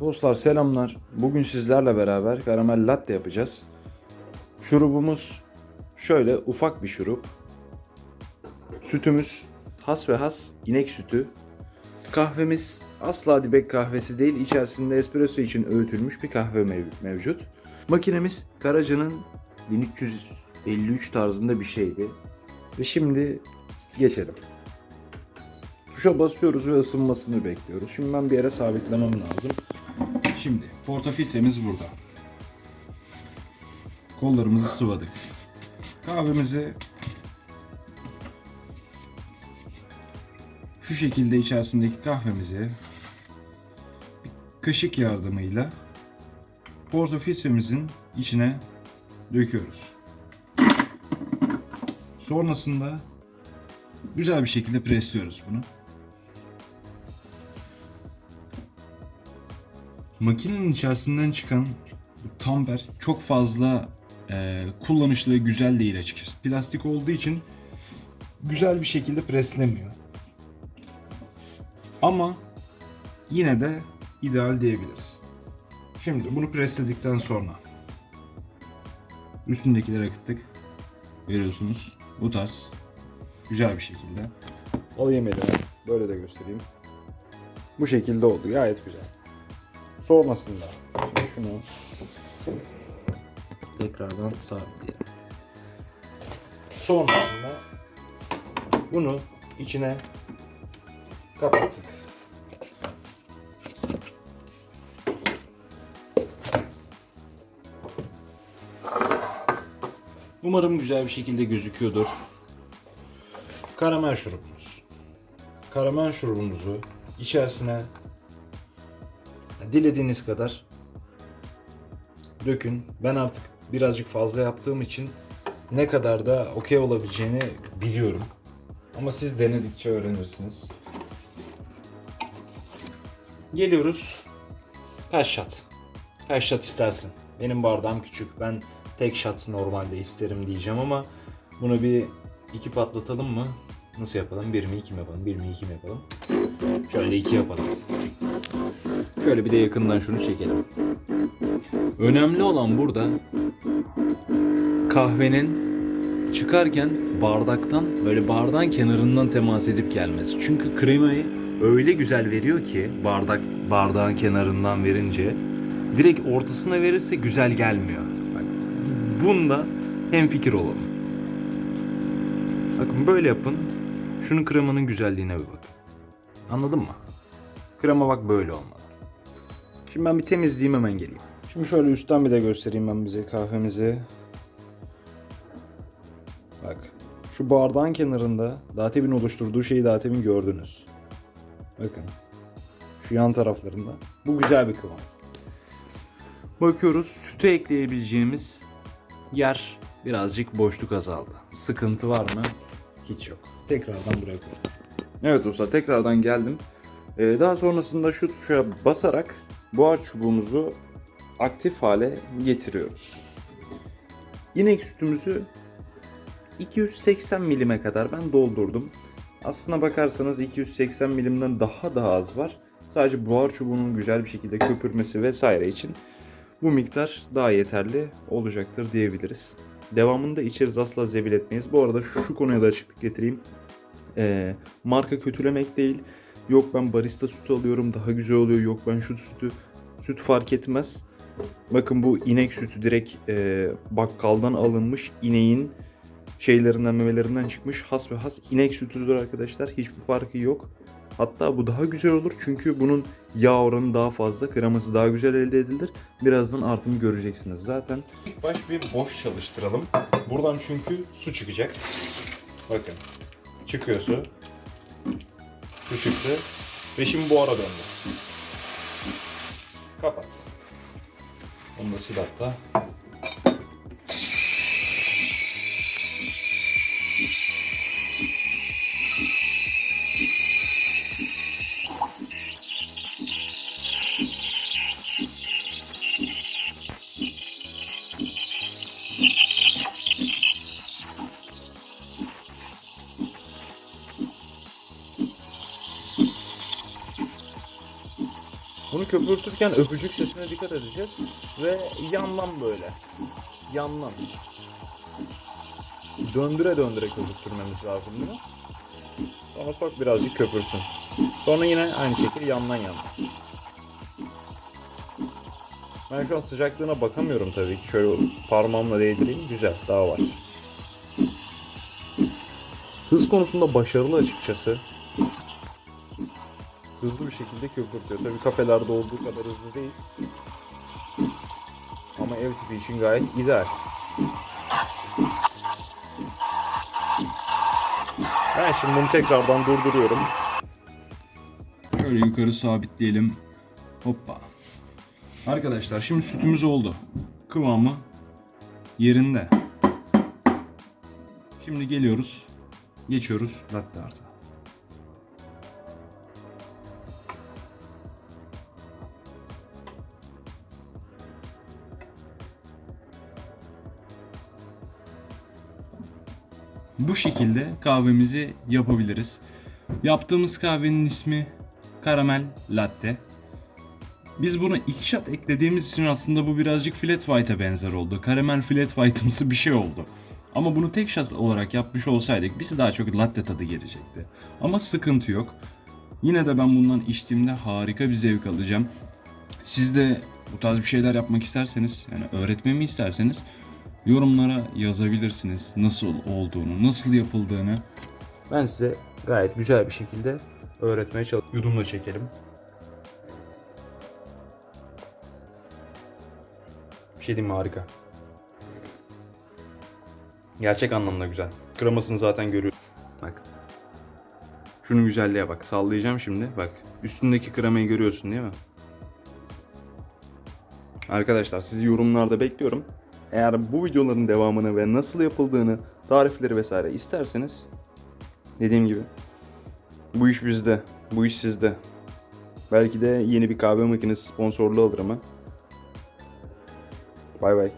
Dostlar selamlar. Bugün sizlerle beraber karamel latte yapacağız. Şurubumuz şöyle ufak bir şurup. Sütümüz has ve has inek sütü. Kahvemiz asla dibek kahvesi değil. İçerisinde espresso için öğütülmüş bir kahve mev- mevcut. Makinemiz Karaca'nın 1353 tarzında bir şeydi. Ve şimdi geçelim. Tuşa basıyoruz ve ısınmasını bekliyoruz. Şimdi ben bir yere sabitlemem lazım. Şimdi portafiltremiz burada. Kollarımızı sıvadık. Kahvemizi şu şekilde içerisindeki kahvemizi kaşık yardımıyla portafiltremizin içine döküyoruz. Sonrasında güzel bir şekilde presliyoruz bunu. Makinenin içerisinden çıkan tamper çok fazla e, kullanışlı güzel değil açıkçası. Plastik olduğu için güzel bir şekilde preslemiyor. Ama yine de ideal diyebiliriz. Şimdi bunu presledikten sonra üstündekileri akıttık. Görüyorsunuz bu tarz güzel bir şekilde. Alayım elime. Böyle de göstereyim. Bu şekilde oldu. Gayet güzel. Sonrasında şimdi şunu tekrardan sabitleyelim. Sonrasında bunu içine kapattık. Umarım güzel bir şekilde gözüküyordur. Karamel şurubumuz. Karamel şurubumuzu içerisine dilediğiniz kadar dökün. Ben artık birazcık fazla yaptığım için ne kadar da okey olabileceğini biliyorum. Ama siz denedikçe öğrenirsiniz. Geliyoruz. Kaç shot? Kaç shot istersin? Benim bardağım küçük. Ben tek shot normalde isterim diyeceğim ama bunu bir iki patlatalım mı? Nasıl yapalım? Bir mi iki mi yapalım? Bir mi iki mi yapalım? Şöyle iki yapalım. Şöyle bir de yakından şunu çekelim. Önemli olan burada kahvenin çıkarken bardaktan böyle bardağın kenarından temas edip gelmesi. Çünkü kremayı öyle güzel veriyor ki bardak bardağın kenarından verince direkt ortasına verirse güzel gelmiyor. Bunda hem fikir olalım. Bakın böyle yapın. Şunun kremanın güzelliğine bir bakın. Anladın mı? Krema bak böyle olmalı. Şimdi ben bir temizleyeyim hemen geleyim. Şimdi şöyle üstten bir de göstereyim ben bize kahvemizi. Bak şu bardağın kenarında Datem'in oluşturduğu şeyi Datem'in gördünüz. Bakın. Şu yan taraflarında. Bu güzel bir kıvam. Bakıyoruz sütü ekleyebileceğimiz yer birazcık boşluk azaldı. Sıkıntı var mı? Hiç yok. Tekrardan buraya koyalım. Evet usta tekrardan geldim. Ee, daha sonrasında şu tuşa basarak buhar çubuğumuzu aktif hale getiriyoruz. İnek sütümüzü 280 milime kadar ben doldurdum. Aslına bakarsanız 280 milimden daha daha az var. Sadece buhar çubuğunun güzel bir şekilde köpürmesi vesaire için bu miktar daha yeterli olacaktır diyebiliriz. Devamında içeriz asla zebil etmeyiz. Bu arada şu, şu konuya da açıklık getireyim. Ee, marka kötülemek değil. Yok ben barista sütü alıyorum daha güzel oluyor. Yok ben şu sütü süt fark etmez. Bakın bu inek sütü direkt e, bakkaldan alınmış ineğin şeylerinden memelerinden çıkmış has ve has inek sütüdür arkadaşlar. Hiçbir farkı yok. Hatta bu daha güzel olur çünkü bunun yağ oranı daha fazla, kreması daha güzel elde edilir. Birazdan artımı göreceksiniz zaten. İlk baş bir boş çalıştıralım. Buradan çünkü su çıkacak. Bakın. Çıkıyor su. Çıktı. Ve şimdi buhara döndü. Kapat. Bunu da sil hatta. Bunu köpürtürken öpücük sesine dikkat edeceğiz. Ve yandan böyle. Yandan. Döndüre döndüre köpürtürmemiz lazım bunu. Sonra sok birazcık köpürsün. Sonra yine aynı şekilde yandan yandan. Ben şu an sıcaklığına bakamıyorum tabii ki. Şöyle parmağımla değdireyim. Güzel. Daha var. Hız konusunda başarılı açıkçası. Hızlı bir şekilde köpürtüyor. Tabii kafelerde olduğu kadar hızlı değil. Ama ev tipi için gayet ideal. Ben şimdi bunu tekrardan durduruyorum. Şöyle yukarı sabitleyelim. Hoppa. Arkadaşlar şimdi sütümüz oldu. Kıvamı yerinde. Şimdi geliyoruz. Geçiyoruz latte art'a. Bu şekilde kahvemizi yapabiliriz. Yaptığımız kahvenin ismi karamel latte. Biz buna iki shot eklediğimiz için aslında bu birazcık flat white'a benzer oldu. Karamel flat white'ımsı bir şey oldu. Ama bunu tek shot olarak yapmış olsaydık bizi daha çok latte tadı gelecekti. Ama sıkıntı yok. Yine de ben bundan içtiğimde harika bir zevk alacağım. Siz de bu tarz bir şeyler yapmak isterseniz, yani öğretmemi isterseniz yorumlara yazabilirsiniz nasıl olduğunu, nasıl yapıldığını. Ben size gayet güzel bir şekilde öğretmeye çalışıyorum. Yudumla çekelim. Bir şey diyeyim mi? Harika. Gerçek anlamda güzel. Kremasını zaten görüyorsun. Bak. Şunun güzelliğe bak. Sallayacağım şimdi. Bak. Üstündeki kremayı görüyorsun değil mi? Arkadaşlar sizi yorumlarda bekliyorum. Eğer bu videoların devamını ve nasıl yapıldığını, tarifleri vesaire isterseniz dediğim gibi bu iş bizde, bu iş sizde. Belki de yeni bir kahve makinesi sponsorluğu alır ama. Bay bay.